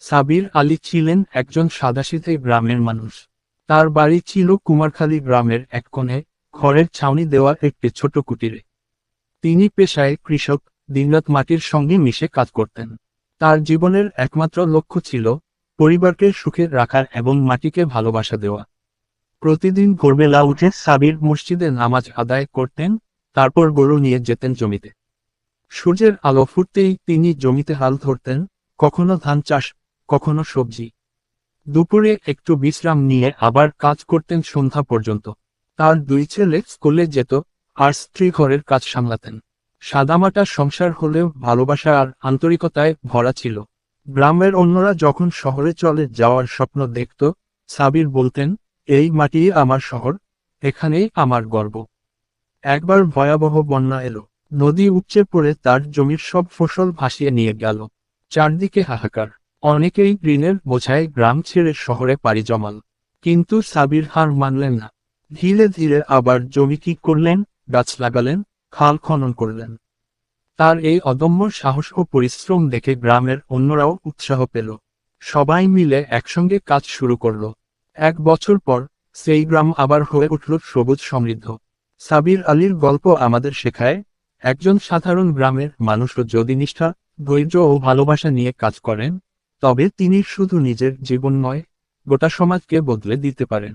সাবির আলী ছিলেন একজন সাদাসিধে গ্রামের মানুষ। তার বাড়ি ছিল কুমারখালী গ্রামের এক কোণে খড়ের ছাউনি দেওয়া একটি ছোট কুটিরে। তিনি পেশায় কৃষক, দিনরাত মাটির সঙ্গে মিশে কাজ করতেন। তার জীবনের একমাত্র লক্ষ্য ছিল পরিবারকে সুখে রাখার এবং মাটিকে ভালোবাসা দেওয়া। প্রতিদিন ভোরবেলা উঠে সাবির মসজিদে নামাজ আদায় করতেন, তারপর গরু নিয়ে যেতেন জমিতে। সূর্যের আলো ফুটতেই তিনি জমিতে হাল ধরতেন, কখনো ধান চাষ কখনো সবজি। দুপুরে একটু বিশ্রাম নিয়ে আবার কাজ করতেন সন্ধ্যা পর্যন্ত। তার দুই ছেলে স্কুলে যেত আর স্ত্রী ঘরের কাজ সামলাতেন। সাদামাটা সংসার হলেও ভালোবাসা আর আন্তরিকতায় ভরা ছিল। গ্রামের অন্যরা যখন শহরে চলে যাওয়ার স্বপ্ন দেখত, সাবির বলতেন, এই মাটি আমার শহর, এখানেই আমার গর্ব। একবার ভয়াবহ বন্যা এলো। নদী উপচে পড়ে তার জমির সব ফসল ভাসিয়ে নিয়ে গেল। চারদিকে হাহাকার। অনেকেই ঋণের বোঝায় গ্রাম ছেড়ে শহরে পাড়ি জমাল কিন্তু সাবির হার মানলেন না। ধীরে ধীরে আবার জমি কি করলেন, গাছ লাগালেন, খাল খনন করলেন। তার এই অদম্য সাহস ও পরিশ্রম দেখে গ্রামের অন্যরাও উৎসাহ পেল। সবাই মিলে একসঙ্গে কাজ শুরু করল। এক বছর পর সেই গ্রাম আবার হয়ে উঠল সবুজ সমৃদ্ধ। সাবির আলীর গল্প আমাদের শেখায়, একজন সাধারণ গ্রামের মানুষও যদি নিষ্ঠা, ধৈর্য ও ভালোবাসা নিয়ে কাজ করেন তবে তিনি শুধু নিজের জীবন নয় গোটা সমাজকে বদলে দিতে পারেন।